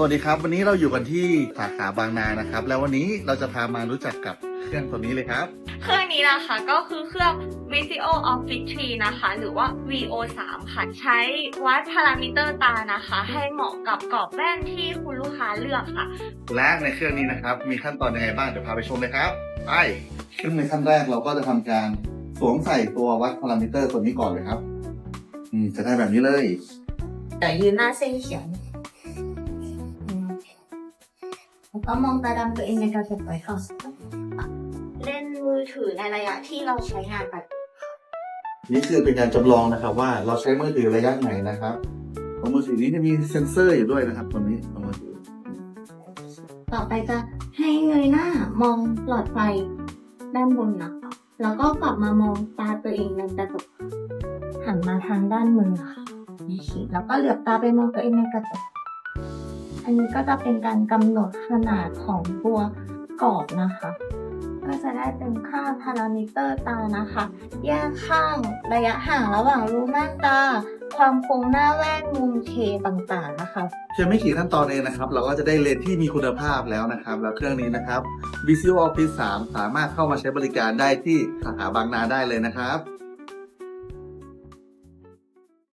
สวัสดีครับ วันนี้เราอยู่กันที่สาขาบางนานะครับ แล้ววันนี้เราจะพามารู้จักกับเครื่องตัวนี้เลยครับ เครื่องนี้นะคะก็คือเครื่อง Visio Optic Tree นะคะ หรือว่า VO3 ค่ะ ใช้วัดพารามิเตอร์ตานะคะ ให้เหมาะกับกรอบแว่นที่คุณลูกค้าเลือกค่ะ และในเครื่องนี้นะครับ มีขั้นตอนยังไงบ้าง เดี๋ยวพาไปชมเลยครับ ไปซึ่งในขั้นแรกเราก็จะทำการสวมใส่ตัววัดพารามิเตอร์ตัวนี้ก่อนเลยครับ อืมจะได้แบบนี้เลยแต่ยืนหน้าเส้นเขียว แล้วก็มองตาดำตัวเองในกระจกไว้ค่ะเล่นมือถือในระยะที่เราใช้งานไปนี่คือเป็นการจำลองนะครับ ว่าเราใช้มือถือระยะไหนนะครับตัวมือถือนี้จะมีเซ็นเซอร์อยู่ด้วยนะครับตัวนี้ตัวมือถือต่อไปจะให้เงยหน้ามองหลอดไฟด้านบนนะคะแล้วก็กลับมามองตาตัวเองในกระจกหันมาทางด้านมือค่ะนี่ค่ะแล้วก็เหลือบตาไปมองตัวเองในกระจก อันนี้ก็จะเป็นการกำหนดขนาดของตัวกรอบนะคะ ก็จะได้เป็นค่าพารามิเตอร์ตานะคะ แยกข้างระยะห่างระหว่างรูม่านตา ความโค้งหน้าแว่นมุมเคต่างๆนะคะ เพียงไม่กี่ขั้นตอนเองนะครับ เราก็จะได้เลนส์ที่มีคุณภาพแล้วนะครับ แล้วเครื่องนี้นะครับ Visual Office 3 สามารถเข้ามาใช้บริการได้ที่สาขาบางนาได้เลยนะครับ